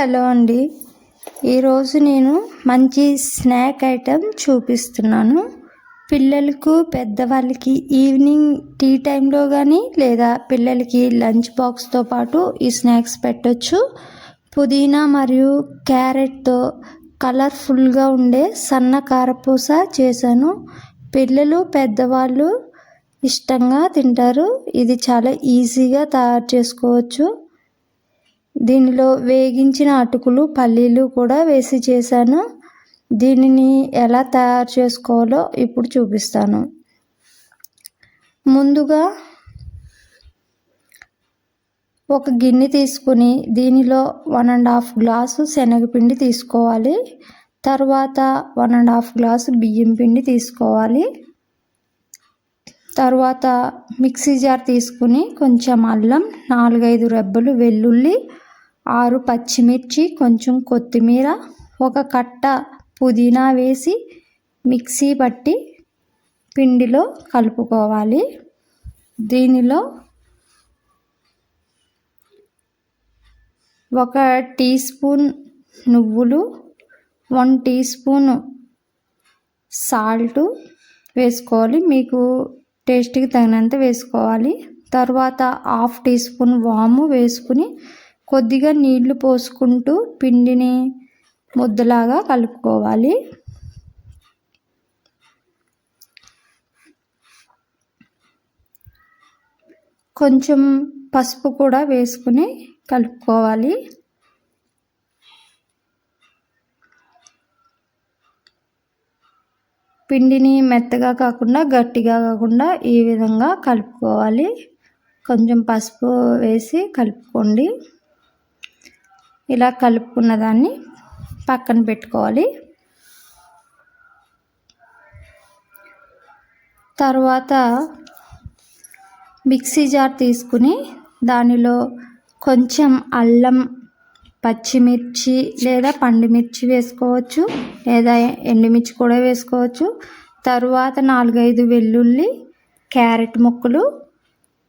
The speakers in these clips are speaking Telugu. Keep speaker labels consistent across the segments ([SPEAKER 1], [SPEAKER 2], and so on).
[SPEAKER 1] హలో అండి. ఈరోజు నేను మంచి స్నాక్ ఐటెం చూపిస్తున్నాను. పిల్లలకు పెద్దవాళ్ళకి ఈవినింగ్ టీ టైంలో కానీ లేదా పిల్లలకి లంచ్ బాక్స్తో పాటు ఈ స్నాక్స్ పెట్టొచ్చు. పుదీనా మరియు క్యారెట్తో కలర్ఫుల్గా ఉండే సన్న కారపూస చేశాను. పిల్లలు పెద్దవాళ్ళు ఇష్టంగా తింటారు. ఇది చాలా ఈజీగా తయారు చేసుకోవచ్చు. దీనిలో వేగించిన అటుకులు పల్లీలు కూడా వేసి చేశాను. దీనిని ఎలా తయారు చేసుకోవాలో ఇప్పుడు చూపిస్తాను. ముందుగా ఒక గిన్నె తీసుకుని దీనిలో వన్ అండ్ హాఫ్ గ్లాసు శనగపిండి తీసుకోవాలి. తర్వాత వన్ అండ్ హాఫ్ గ్లాసు బియ్యం పిండి తీసుకోవాలి. తర్వాత మిక్సీ జార్ తీసుకుని కొంచెం అల్లం నాలుగైదు రెబ్బలు వెల్లుల్లి ఆరు పచ్చిమిర్చి కొంచెం కొత్తిమీర ఒక కట్ట పుదీనా వేసి మిక్సీ పట్టి పిండిలో కలుపుకోవాలి. దీనిలో ఒక టీ స్పూన్ నువ్వులు వన్ టీ స్పూన్ సాల్ట్ వేసుకోవాలి. మీకు టేస్ట్కి తగినంత వేసుకోవాలి. తర్వాత హాఫ్ టీ స్పూన్ వాము వేసుకుని కొద్దిగా నీళ్ళు పోసుకుంటూ పిండిని ముద్దలాగా కలుపుకోవాలి. కొంచెం పసుపు కూడా వేసుకుని కలుపుకోవాలి. పిండిని మెత్తగా కాకుండా గట్టిగా కాకుండా ఈ విధంగా కలుపుకోవాలి. కొంచెం పసుపు వేసి కలుపుకోండి. ఇలా కలుపుకున్న దాన్ని పక్కన పెట్టుకోవాలి. తర్వాత మిక్సీ జార్ తీసుకుని దానిలో కొంచెం అల్లం పచ్చిమిర్చి లేదా పండుమిర్చి వేసుకోవచ్చు లేదా ఎండుమిర్చి కూడా వేసుకోవచ్చు. తరువాత నాలుగైదు వెల్లుల్లి క్యారెట్ ముక్కలు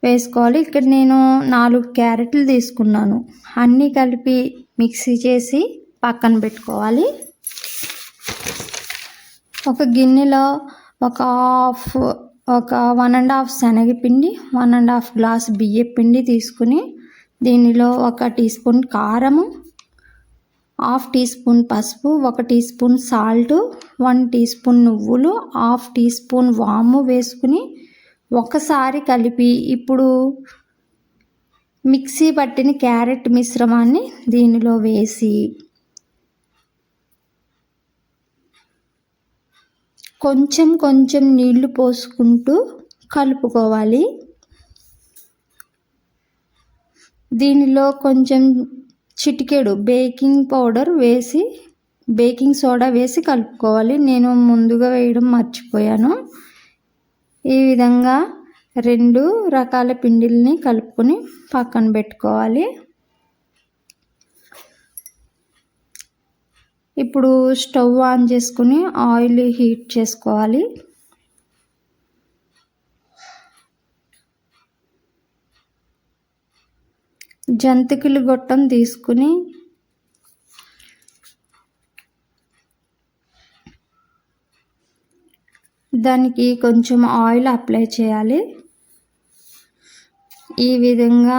[SPEAKER 1] వేసుకోవాలి. ఇక్కడ నేను నాలుగు క్యారెట్లు తీసుకున్నాను. అన్నీ కలిపి మిక్సీ చేసి పక్కన పెట్టుకోవాలి. ఒక గిన్నెలో ఒక హాఫ్ ఒక వన్ అండ్ హాఫ్ శనగపిండి వన్ అండ్ హాఫ్ గ్లాస్ బియ్య పిండి తీసుకుని దీనిలో ఒక టీ స్పూన్ కారము హాఫ్ టీ స్పూన్ పసుపు ఒక teaspoon salt one teaspoon నువ్వులు హాఫ్ టీ స్పూన్ వాము వేసుకుని ఒకసారి కలిపి ఇప్పుడు మిక్సీ పట్టిన క్యారెట్ మిశ్రమాన్ని దీనిలో వేసి కొంచెం కొంచెం నీళ్ళు పోసుకుంటూ కలుపుకోవాలి. దీనిలో కొంచెం చిటికెడు బేకింగ్ పౌడర్ వేసి బేకింగ్ సోడా వేసి కలుపుకోవాలి. నేను ముందుగా వేయడం మర్చిపోయాను. ఈ విధంగా రెండు రకాల పిండిల్ని కలుపుకొని పక్కన పెట్టుకోవాలి. ఇప్పుడు స్టవ్ ఆన్ చేసుకుని ఆయిల్ హీట్ చేసుకోవాలి. జంతికలు గొట్టం తీసుకుని దానికి కొంచెం ఆయిల్ అప్లై చేయాలి. ఈ విధంగా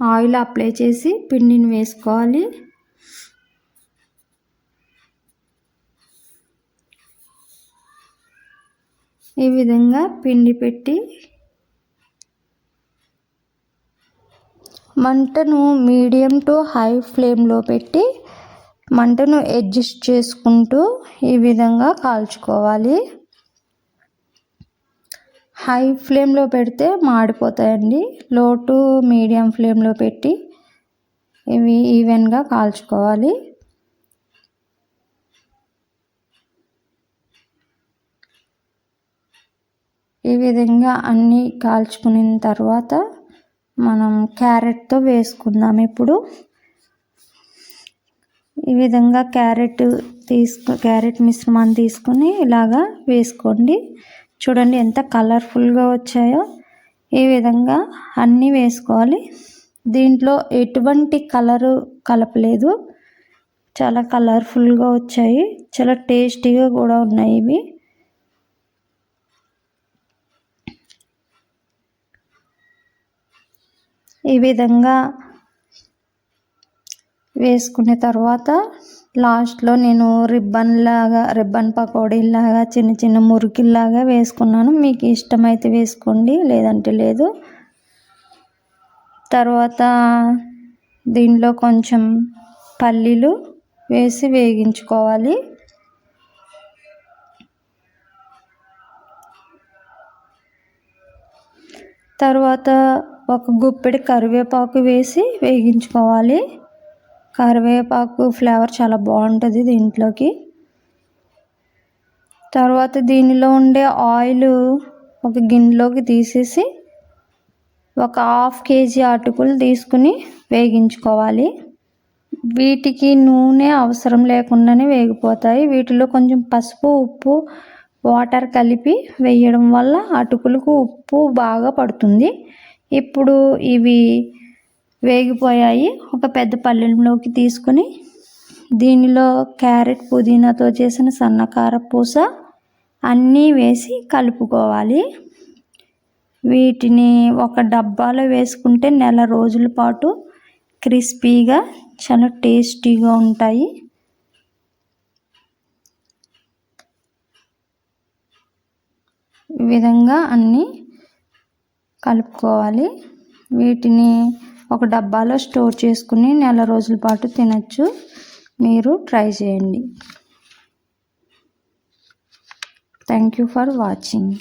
[SPEAKER 1] ఆయిల్ అప్లై చేసి పిండిని వేసుకోవాలి. ఈ విధంగా పిండి పెట్టి మంటను మీడియం టు హై ఫ్లేమ్లో పెట్టి మంటను అడ్జస్ట్ చేసుకుంటూ ఈ విధంగా కాల్చుకోవాలి. హై ఫ్లేమ్లో పెడితే మాడిపోతాయండి. లో టు మీడియం ఫ్లేమ్లో పెట్టి ఇవి ఈవెన్గా కాల్చుకోవాలి. ఈ విధంగా అన్నీ కాల్చుకున్న తర్వాత మనం క్యారెట్తో వేసుకుందాం ఇప్పుడు. ఈ విధంగా క్యారెట్ తీసుకు క్యారెట్ మిశ్రమాన్ని తీసుకొని ఇలాగా వేసుకోండి. చూడండి ఎంత కలర్ఫుల్గా వచ్చాయో. ఈ విధంగా అన్నీ వేసుకోవాలి. దీంట్లో ఎటువంటి కలరు కలపలేదు. చాలా కలర్ఫుల్గా వచ్చాయి. చాలా టేస్టీగా కూడా ఉన్నాయి ఇవి. ఈ విధంగా వేసుకున్న తర్వాత లాస్ట్లో నేను రిబ్బన్ లాగా రిబ్బన్ పకోడీలాగా చిన్న చిన్న మురికిల్లాగా వేసుకున్నాను. మీకు ఇష్టమైతే వేసుకోండి లేదంటే లేదు. తర్వాత దీనిలో కొంచెం పల్లీలు వేసి వేగించుకోవాలి. తర్వాత ఒక గుప్పెడి కరివేపాకు వేసి వేగించుకోవాలి. కరివేపాకు ఫ్లేవర్ చాలా బాగుంటుంది దీంట్లోకి. తర్వాత దీనిలో ఉండే ఆయిల్ ఒక గిన్నెలోకి తీసేసి ఒక హాఫ్ కేజీ అటుకులు తీసుకుని వేగించుకోవాలి. వీటికి నూనె అవసరం లేకుండానే వేగిపోతాయి. వీటిలో కొంచెం పసుపు ఉప్పు వాటర్ కలిపి వేయడం వల్ల అటుకులకు ఉప్పు బాగా పడుతుంది. ఇప్పుడు ఇవి వేగిపోయాయి. ఒక పెద్ద పల్లెంలోకి తీసుకుని దీనిలో క్యారెట్ పుదీనాతో చేసిన సన్నకార పూస అన్నీ వేసి కలుపుకోవాలి. వీటిని ఒక డబ్బాలో వేసుకుంటే నెల రోజుల పాటు క్రిస్పీగా చాలా టేస్టీగా ఉంటాయి. ఈ విధంగా అన్నీ కలుపుకోవాలి. వీటిని ఒక డబ్బాలో స్టోర్ చేసుకుని నెల రోజుల పాటు తినచ్చు. మీరు ట్రై చేయండి. Thank you for watching.